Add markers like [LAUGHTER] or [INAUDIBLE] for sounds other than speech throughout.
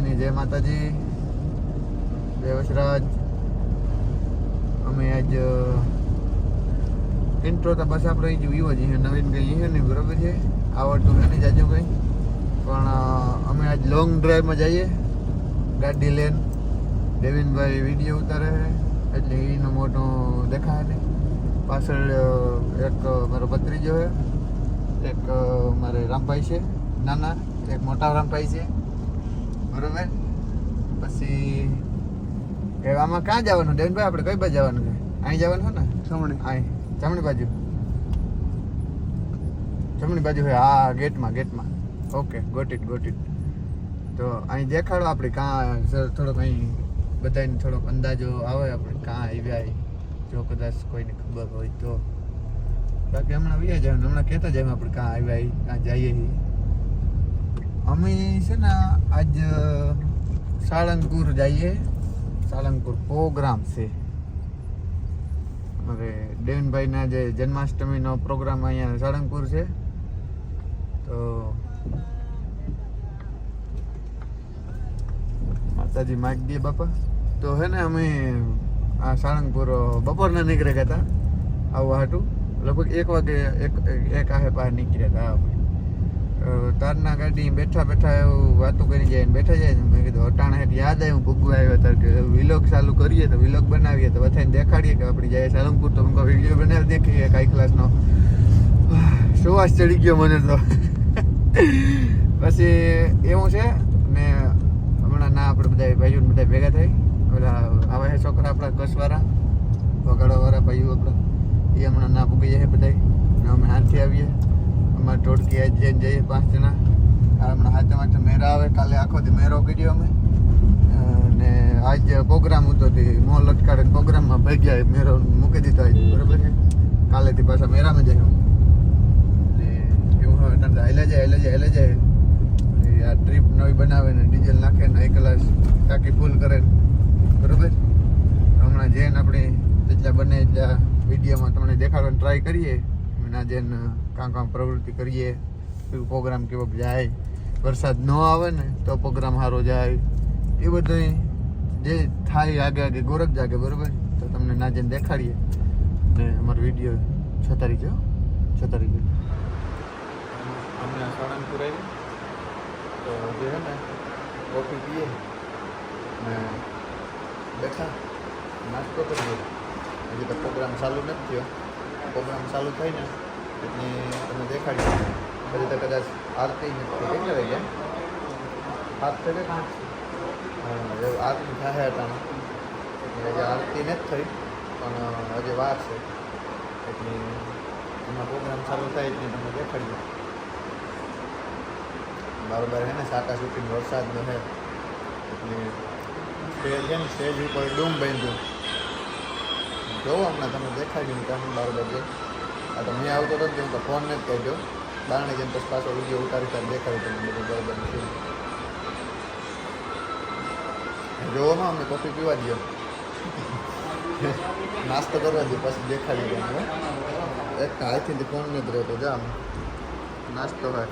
બધાની જય માતાજી. જય વસરાજ અમે આજ ઇન્ટ્રો તો બસ આપણે જ વિવો જ છે નવીન કંઈ છે ને બરોબર છે? આવડતું નથી જાજો કંઈ. પણ અમે આજ લોંગ ડ્રાઈવમાં જઈએ. ગાડી લઈને. દેવિનભાઈ વીડિયો ઉતારે એટલે એનો મોટો દેખાય નહીં. પાછળ એક મારો ભત્રીજો છે. એક મારે રામભાઈ છે. નાના, એક મોટા રામભાઈ છે. બરોબર? પછી કે આમાં ક્યાં જવાનું? દેવનભાઈ આપણે કઈ બાજુ જવાનું છે? અહીં જવાનું છે ને? જમણી. અહીં. જમણી બાજુ. જમણી બાજુ હોય. હા ગેટમાં ગેટમાં. Okay got it got it. તો અહીં દેખાડો આપણે કાં સર થોડોક અહીં બધાને થોડોક અંદાજો આવે આપણે કાં આવ્યા જો કદાચ કોઈને ખબર હોય તો. બાકી હમણાં વ્યા જવાનું હમણાં કહેતા જાય આપણે કાં આવ્યા કાં જઈએ. ઈ. અમે છે ને આજ સાળંગપુર જઈએ. સાળંગપુર પ્રોગ્રામ છે. હવે દેવનભાઈના જે જન્માષ્ટમીનો પ્રોગ્રામ અહીંયા સાળંગપુર છે. તો માતાજી માગ દે બાપા. તો હે ને અમે આ સાળંગપુર બપોરના નીકળ્યા હતા. આવવા હાટું. લગભગ એક વાગે એક એક આહે બહાર નીકળ્યા હતા તારના ગાડી બેઠા બેઠા એવું વાતો કરી જાય ને બેઠા જાય મેં કીધું, અટાણે હેઠ યાદ આવ્યું ભૂગવા આવ્યો તાર કે વિલોગ ચાલુ કરીએ તો વિલોગ બનાવીએ તો બધાને દેખાડીએ કે આપણે જાય સાલમપુર તો મેં વીડિયો બનાવી દેખીએ કાંઈ ક્લાસનો સુવાસ ચડી ગયો મને તો? પછી એવું છે ને હમણાં ના આપણે બધા ભાઈઓ બધા ભેગા થઈ પેલા આવે છે છોકરા આપણા કસવાળા વગાડવાવાળા ભાઈઓ આપણા, એ હમણાં ના પૂગી જાય બધા અમે હાથથી આવીએ. અમારે ટોળકી આજ જઈને જઈએ પાંચ જણા. હમણાં હાથે માથે મેરા આવે, કાલે આખો દી મેરો કર્યો અમે. અને આજે પ્રોગ્રામ હતો તે મોં લટકાડે પ્રોગ્રામમાં ભાઈ ગયા મેરો મૂકી દીધો આજ. બરાબર છે? કાલેથી પાછા મેરામાં જાય ને એવું હવે તને હેલે જાય હેલે જાય હેલે જાય. આ ટ્રીપ નવી બનાવે ને ડીઝલ નાખે ને એક કલાક ટાંકી ફૂલ કરે બરાબર? હમણાં જઈને આપણે જેટલા બને એટલા વિડીયોમાં તમને દેખાડવાની ટ્રાય કરીએ. એના જઈને કાં કાં પ્રવૃત્તિ કરીએ કેવું પ્રોગ્રામ કેવો જાય, વરસાદ ન આવે ને તો પ્રોગ્રામ સારો જાય. એ બધું જે થાય આગે આગે ગોરખ જાગે, બરોબર? તો તમને ના જઈને દેખાડીએ. ને અમારો વીડિયો છતારી જો છતારી જો અમે સાળંગપુર આવી તો જે છે ને કોફી પીએ. ને બેઠા. નાસ્તો કરીએ હજી તો પ્રોગ્રામ ચાલુ નથી થયો. પ્રોગ્રામ ચાલુ થાય ને એટલે તમે દેખાડી તો કદાચ આરતી. કેટલા વાગ્યા સાત થઈ ગયા આરતી થાય હતા એટલે હજી આરતી નથી થઈ, પણ હજી વાર છે. એટલે એમાં પ્રોગ્રામ ચાલુ થાય એટલે તમે દેખાડજો બરાબર હે ને સાટા સુટીને વરસાદનો હે. એટલે સ્ટેજ છે ને, સ્ટેજ ઉપર ડૂમ બાંધ્યું. જોવો હમણાં તમે દેખાડ્યું તમે બરોબર છે આ તો મેં આવતો હતો ને તો તો ફોન નથી કહેજો. બારણે જેમ પછી પાછો વીડિયો ઉતારી ત્યારે દેખાડ્યું તમને બધું બરાબર છે જોવામાં અમને કોફી પીવા દો [LAUGHS] નાસ્તો કરવા દો પછી દેખાડી દે એક હાથથી ફોન નથી રહેતો, જા. નાસ્તો હોય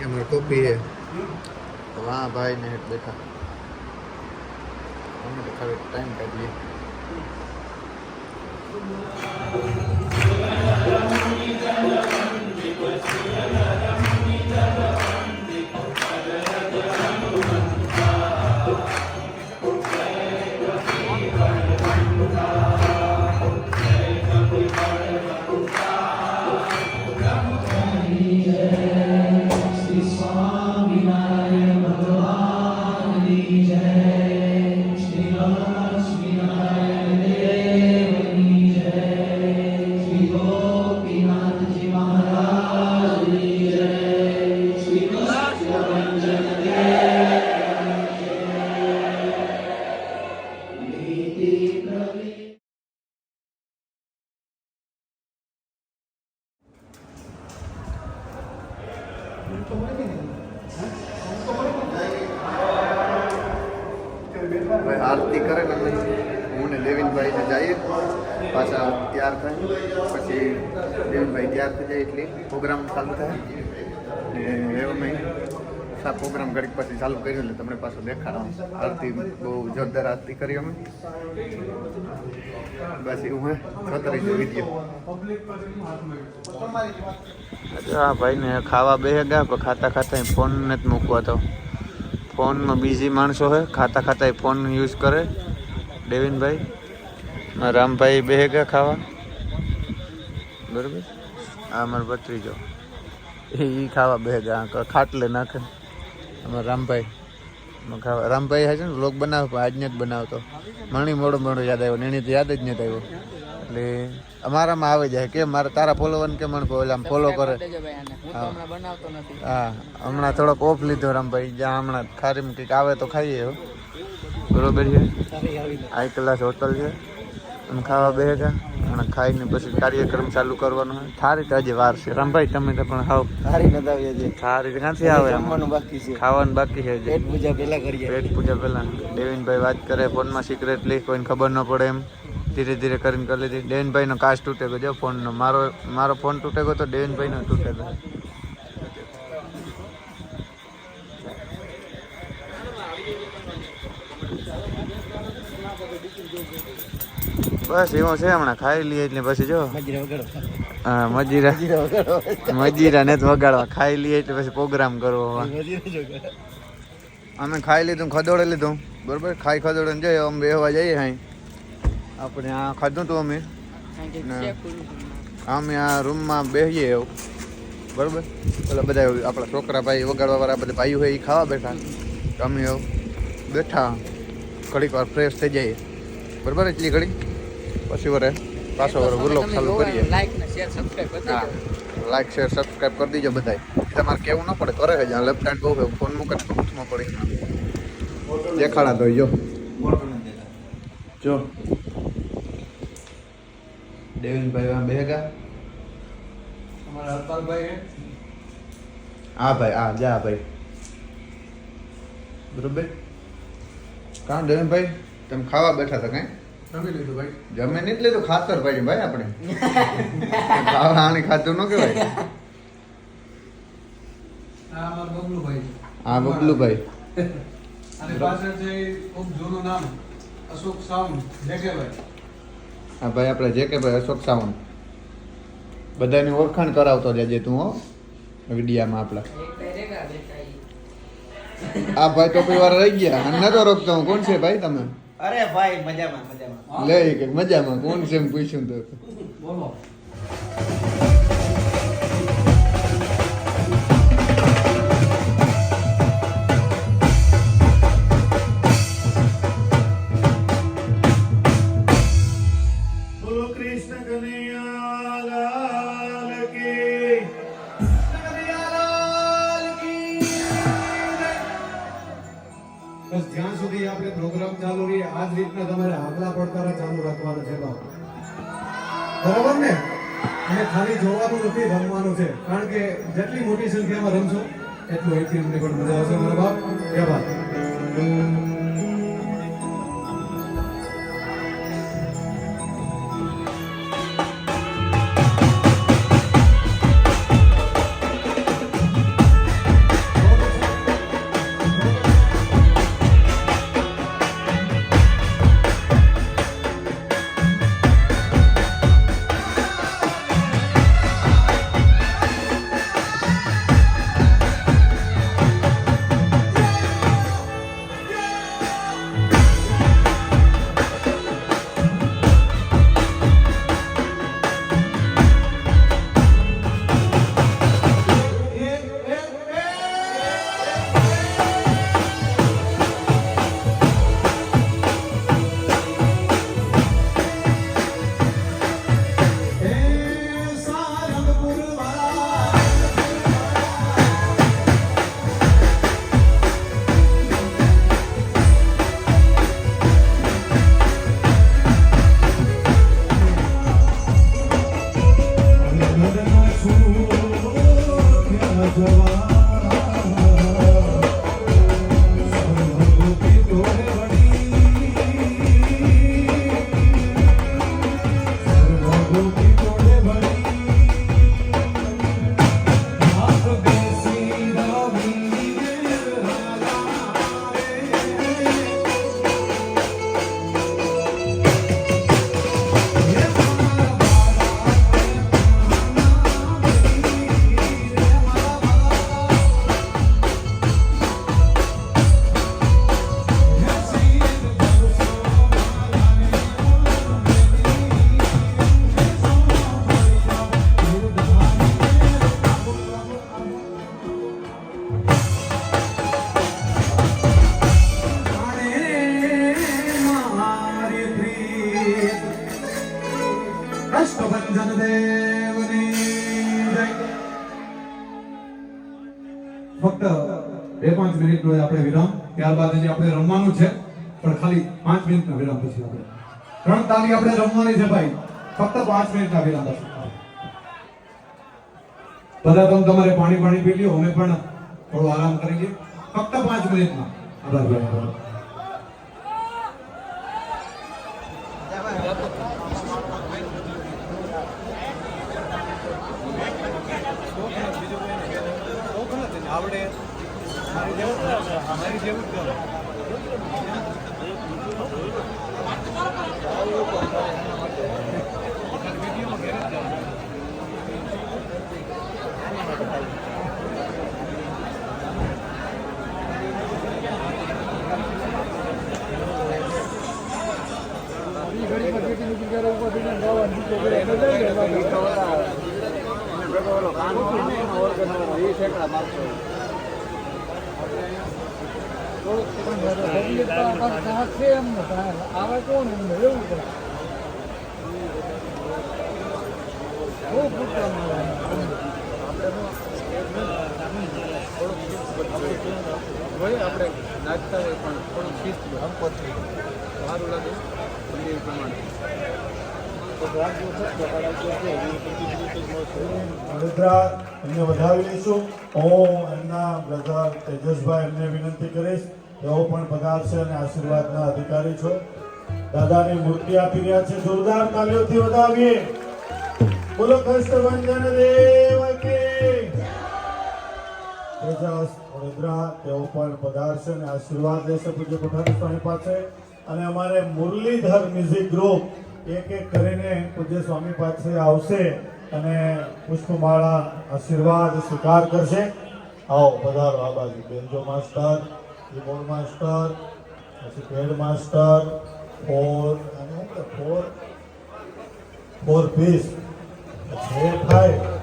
એમાં કોફી હે. તો વાહ, ભાઈ, ને હેઠ બેઠા અમે તો ખાલી ટાઈમ કાઢીએ ભાઈ હું ને દેવિનભાઈ ને જઈએ, પાછા તૈયાર થાય પછી દેવિનભાઈ તૈયાર થઈ જાય એટલે પ્રોગ્રામ ચાલુ થાય. ને એવું આ પ્રોગ્રામ ઘડીક પછી ચાલુ કર્યો એટલે તમને પાછું દેખાડો આરતી, બહુ જોરદાર આરતી કરી અમે. બસ એવું હે જોતા રહીજો હા આ ભાઈને ખાવા બે ગયા, પણ ખાતા ખાતા ફોન નથી મૂકવા તો ફોનમાં બિઝી માણસો હે, ખાતા ખાતા ફોન યુઝ કરે. ડેવિનભાઈ મારા રામભાઈ બેહે ગયા ખાવા? બરોબર? આ અમારો ભત્રીજો. એ ખાવા બેહે ગયા ક- ખાટલે નાખે. અમારા રામભાઈ. ખાવા. રામભાઈ હે છે ને લોક બનાવે પણ જ બનાવતો. મણી મોડો મોડો યાદ આવ્યો એની તો યાદ જ નથી આવ્યો. એટલે અમારામાં આવી જાય. કે મારે તારા ફોલોવર કે મને ઓલા ફોલો કરે. હા. હમણાં થોડોક ઓફ લીધો રામભાઈ. જ્યાં હમણાં ખારીમાં કંઈક આવે તો ખાઈએ. બરોબર છે? હાઈ ક્લાસ હોટલ છે. અમે ખાવા બે હતા અને ખાઈને પછી કાર્યક્રમ ચાલુ કરવાનો હોય થારી તો હજી વાર છે. રામભાઈ તમે તો પણ ખાવ. થારી નથી આવી આજે. થારી ક્યાંથી આવે? આમાં? જમવાનું બાકી છે. ખાવાનું બાકી છે પેટ પૂજા પહેલા કરીએ. પેટ પૂજા પહેલા. દેવીનભાઈ વાત કરે ફોનમાં સિક્રેટલી કોઈને ખબર ન પડે એમ. ધીરે ધીરે કરીને કરી લીધી. દેવીનભાઈનો કાચ તૂટે ગયો ફોનનો. મારો મારો ફોન તૂટે ગયો તો દેવીનભાઈનો તૂટે ગયો બસ એવો છે હમણાં ખાઈ લઈએ એટલે પછી જો. હા મજીરા. મજરા ને વગાડવા. ખાઈ લઈએ એટલે પછી પ્રોગ્રામ કરવો અમે ખાઈ લીધું ખદોડે લીધું. બરોબર? ખાઈ ખદોડે ને જઈએ. અમે બેહવા જઈએ હાઈ આપણે આ ખાધું હતું અમે. અમે આ રૂમમાં બેસીએ એવું. બરોબર? પેલા બધા આપણા છોકરા ભાઈ વગાડવા વાળા બધા ભાઈઓ હોય એ ખાવા બેઠા. તો અમે એવું બેઠા. ઘડીક વાર ફ્રેશ થઈ જઈએ. બરોબર? એટલી ઘડી? પછી વરે પાછો વરે વ્લોગ ચાલુ કરીએ. લાઈક ને શેર સબસ્ક્રાઇબ કરી હા દેજો લાઈક શેર સબસ્ક્રાઈબ કરી દીજો બધાય. તમારે કેવું ન પડે કરે જ લેફ્ટ હેન્ડ બહુ ફોન મૂકે તો હાથમાં પડી. દેખાડા તો જો. જો. દેવીનભાઈ આ બેગા અમારા હરપાલભાઈ હા. ભાઈ હા જા ભાઈ. બરોબર? કાં દેવીનભાઈ? તમે ખાવા બેઠા હતા કાંઈ? જમી લીધું ભાઈ. જમે નહીં લીધું ખાતર ભાઈ ભાઈ આપણે. ખાવા ખાતર ખાતું ન કહેવાય. આ અમારું બબલુભાઈ હા બબલુભાઈ. અને પાછળ છે ખૂબ જૂનું નામ અશોક સાવંત જેકેભાઈ હા ભાઈ આપણે જે કે ભાઈ અશોક સાવંત બધાની ઓળખાણ કરાવતો રહેજે તું હો. વિડીયામાં આપણા. આ ભાઈ તો કોઈ રહી ગયા. અને તો રોકતો. હું કોણ છે ભાઈ તમે? અરે ભાઈ મજામાં મજામાં. લે કે મજામાં. કોણ છે એમ પૂછ્યું તો? બોલો બોલો. જેટલી મોટી સંખ્યામાં રમશો એટલું અહીંથી અમને પણ મજા આવશે. મારા બાપ કે બાપ ત્યારબાદ આપણે રમવાનું છે, પણ ખાલી પાંચ મિનિટના વિરામ પછી આપણે. ત્રણ તાલી આપણે રમવાની છે ભાઈ, ફક્ત પાંચ મિનિટના વિરામ પછી. બધા તમે તમારે પાણી પાણી પી લ્યો, અમે પણ થોડો આરામ કરી લઈએ. ફક્ત પાંચ મિનિટમાં. આભાર ભાઈ ಈ ಶೇಕಡ ಮಾರ್ಕ್ಸ್ આવે કોણ એમને એવું કરે બહુ પૂછવાનું હોય આપણે નાચતા હોય પણ થોડું શિસ્ત સારું લાગે મંદિર પ્રમાણે વડોદરા એમને વધાવી લઈશું. હું એમના બ્રધર તેજસભાઈ, એમને વિનંતી કરીશ તેઓ પણ પધારશે અને આશીર્વાદના અધિકારી છો. દાદાની મૂર્તિ આપી રહ્યા છે. જોરદાર તાલીઓથી વધાવીએ. બોલો કષ્ટભંજન દેવ કી. તેજસ, વડોદરા, તેઓ પણ પધારશે અને આશીર્વાદ લેશે પૂજ્ય કોઠારી સ્વામી પાસે. અને અમારે મુરલીધર મ્યુઝિક ગ્રુપ એક એક કરીને પૂજ્ય સ્વામી પાસે આવશે. અને પુષ્પમાળા આશીર્વાદ સ્વીકાર કરશે. આવો, પધારો આ બેન્જો માસ્ટર, કીબોર્ડ માસ્ટર, પછી પેડ માસ્ટર, ફોર, અને ફોર ફોર પીસ. જે ફાઈવ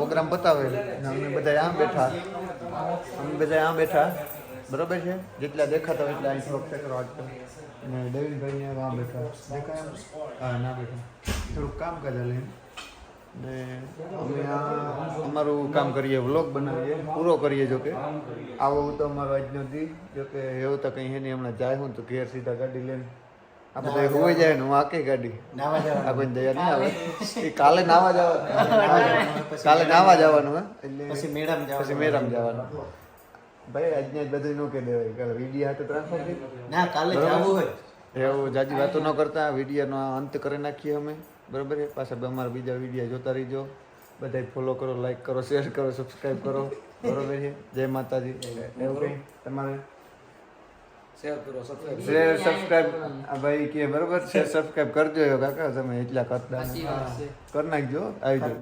પ્રોગ્રામ બતાવેલ. અમે બધા આમ બેઠા. અમે બધા આમ બેઠા. બરોબર છે? જેટલા દેખાતા હોય એટલા અહીં થોડોક ચક્રો વાંચતો અને ડેવિડભાઈ ને આમ બેઠા. દેખાય હા, ના બેઠા. થોડુંક કામ કરે લઈને ને અમે આ અમારું કામ કરીએ, વ્લોગ બનાવીએ, પૂરો કરીએ જો કે. આવો તો અમારો આજનો દી. જો કે એવું તો કંઈ હે નહીં. હમણાં જાય હું તો ઘેર સીધા ગાડી લઈને. આ બધા હોઈ જાય ને હું આકે ગાડી. આ કોઈ દયા નહીં આવે? એ કાલે નાવા જવા કાલે નાવા જવાનું હે? એટલે પછી મેડમ પછી મેડમ જવાનું. ભાઈ આજને બધું ન કહી દેવાય. કાલે વીડિયો હાથે ટ્રાન્સફર કરી ના કાલે જવું હોય. એવું જાજી વાતો ન કરતા. વિડીયોનો અંત કરી નાખીએ અમે. બરાબર પાછા અમારા બીજા વીડિયો જોતા રહીજો. બધા ફોલો કરો લાઈક કરો શેર કરો સબસ્ક્રાઈબ કરો. બરોબર છે? જય માતાજી. એવું તમારે શેર કરો સબસ્ક્રાઇબ ભાઈ કે બરોબર? શેર સબસ્ક્રાઇબ કરજો કાકા. તમે એટલા કરતા કરી નાખજો આવી જાઓ.